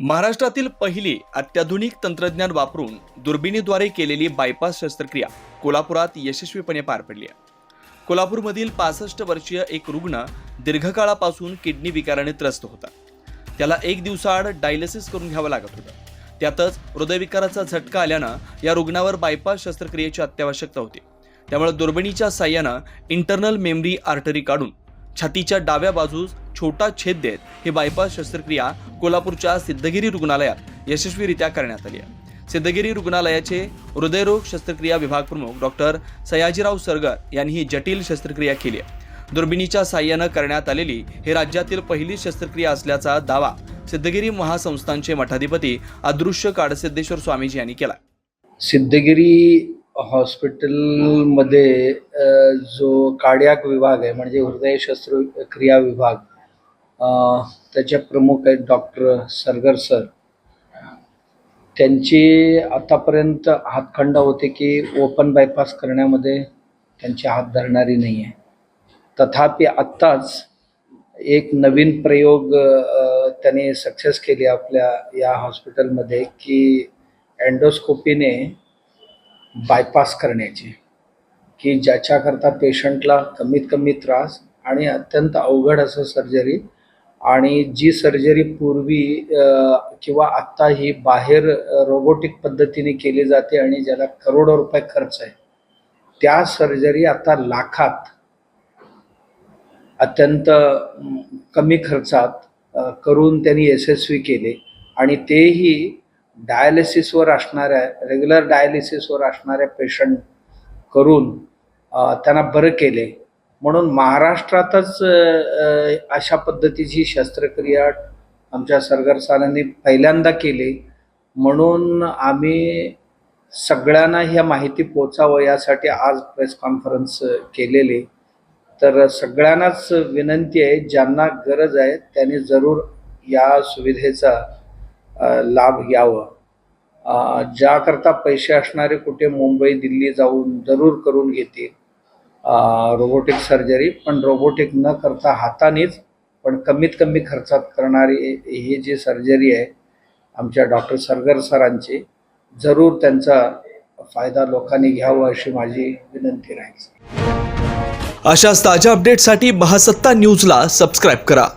महाराष्ट्रातील पहिली अत्याधुनिक तंत्रज्ञान वापरून दुर्बिणीद्वारे केलेली बायपास शस्त्रक्रिया कोल्हापुरात यशस्वीपणे पार पडली आहे. कोल्हापूरमधील पासष्ट वर्षीय एक रुग्ण दीर्घकाळापासून किडनी विकाराने त्रस्त होता. त्याला एक दिवसाआड डायलिसिस करून घ्यावं लागत होतं. त्यातच हृदयविकाराचा झटका आल्यानं या रुग्णावर बायपास शस्त्रक्रियेची अत्यावश्यकता होती. त्यामुळे दुर्बिणीच्या साह्यानं इंटरनल मेमरी आर्टरी काढून छातीच्या डाव्या बाजूस छोटा छेद देत ही बायपास शस्त्रक्रिया कोल्हापूरच्या सिद्धगिरी रुग्णालयात यशस्वीरित्या करण्यात आली आहे. सिद्धगिरी रुग्णालयाचे हृदयरोग शस्त्रक्रिया विभाग प्रमुख डॉक्टर सयाजीराव सरगर यांनी ही जटिल शस्त्रक्रिया केली आहे. दुर्बिणीच्या साह्यानं करण्यात आलेली ही राज्यातील पहिली शस्त्रक्रिया असल्याचा दावा सिद्धगिरी महासंस्थानचे मठाधिपती अदृश्य काडसिद्धेश्वर स्वामीजी यांनी केला सिद्धगिरी हॉस्पिटलमध्ये जो कार्डियाक विभाग आहे म्हणजे हृदय शस्त्रक्रिया विभाग त्याचे प्रमुख आहेत डॉक्टर सरगर सर. त्यांची आतापर्यंत हातखंड होते की ओपन बायपास करण्यामध्ये त्यांची हात धरणारी नाही आहे तथापि आत्ताच एक नवीन प्रयोग त्याने सक्सेस केली आपल्या या हॉस्पिटलमध्ये की अँडोस्कोपीने बायपास करण्याची की ज्याच्याकरता पेशंटला कमीत कमी त्रास आणि अत्यंत अवघड असं सर्जरी आणि जी सर्जरी पूर्वी किंवा आत्ता ही बाहेर रोबोटिक पद्धतीने केली जाते आणि ज्याला करोडो रुपये खर्च आहे त्या सर्जरी आता लाखात अत्यंत कमी खर्चात करून त्यांनी यशस्वी केले. आणि तेही डायलिसिसवर असणाऱ्या रेग्युलर डायलिसिसवर असणाऱ्या पेशंट करून त्यांना बरं केले. म्हणून महाराष्ट्रातच अशा पद्धतीची शस्त्रक्रिया आमच्या सरगरसारांनी पहिल्यांदा केली. म्हणून आम्ही सगळ्यांना ह्या माहिती पोचावं यासाठी आज प्रेस कॉन्फरन्स केलेली. तर सगळ्यांनाच विनंती आहे ज्यांना गरज आहे त्यांनी जरूर या सुविधेचा लाभ घ्यावं. ज्याकरता पैसे असणारे कुठे मुंबई दिल्ली जाऊन जरूर करून घेतील. रोबोटिक सर्जरी पण रोबोटिक न करता हातानेच पण कमीत कमी खर्चात करणारी ही जी सर्जरी आहे आमच्या डॉक्टर सरगर सरांची जरूर त्यांचा फायदा लोकांनी घ्यावा अशी माझी विनंती राहील. अशाच ताज्या अपडेटसाठी महासत्ता न्यूजला सबस्क्राईब करा.